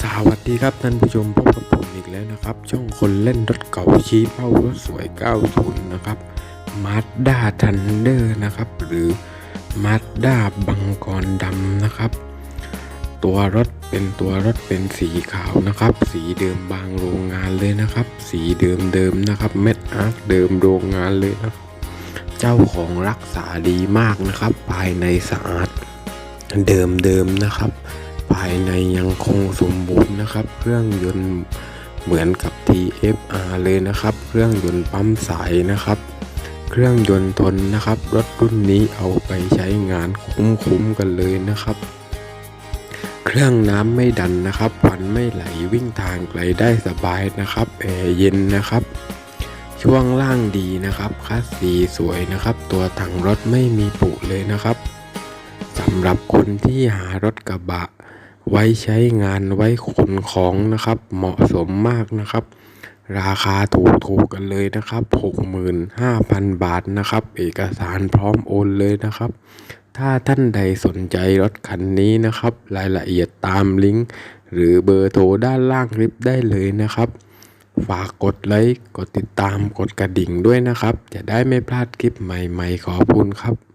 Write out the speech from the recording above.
สวัสดีครับท่านผู้ชมพบกับผมอีกแล้วนะครับ ช่องคนเล่นรถเก่าชี้เป้ารถสวยก้าวทุนนะครับมาสด้าทันเดอร์นะครับ หรือมาสด้าบังกรดำนะครับ ตัวรถเป็นตัวรถเป็นสีขาวนะครับ สีเดิมบางโรงงานเลยนะครับ สีเดิมเดิมนะครับเม็ดอาร์คเดิมโรงงานเลยนะครับ เจ้าของรักษาดีมากนะครับ ภายในสะอาดเดิมเดิมๆนะครับ ภายในยังคงสมบูรณ์นะครับ เครื่องยนต์เหมือนกับ TFR เลยนะครับ เครื่องยนต์ปั๊มสายนะครับ เครื่องยนต์ทนนะครับ รถรุ่นนี้เอาไปใช้งานคุ้มๆกันเลยนะครับ เครื่องน้ำไม่ดันนะครับควันไม่ไหลวิ่งทางไกลได้สบายนะครับแอร์เย็นนะครับ ช่วงล่างดีนะครับคัสซีสวยนะครับ ตัวถังรถไม่มีปุเลยนะครับสำหรับคนที่หารถกระบะ ไว้ใช้งานไว้ขนของนะครับ เหมาะสมมากนะครับ ราคาถูกถูกๆกันเลยนะครับ 65,000 บาทนะครับ เอกสารพร้อมโอนเลยนะครับ ถ้าท่านใดสนใจรถคันนี้นะครับ รายละเอียดตามลิงก์หรือเบอร์โทรด้านล่างคลิปได้เลยนะครับ ฝากกดไลค์ กดติดตาม กดกระดิ่งด้วยนะครับ จะได้ไม่พลาดคลิปใหม่ๆ ขอบคุณครับ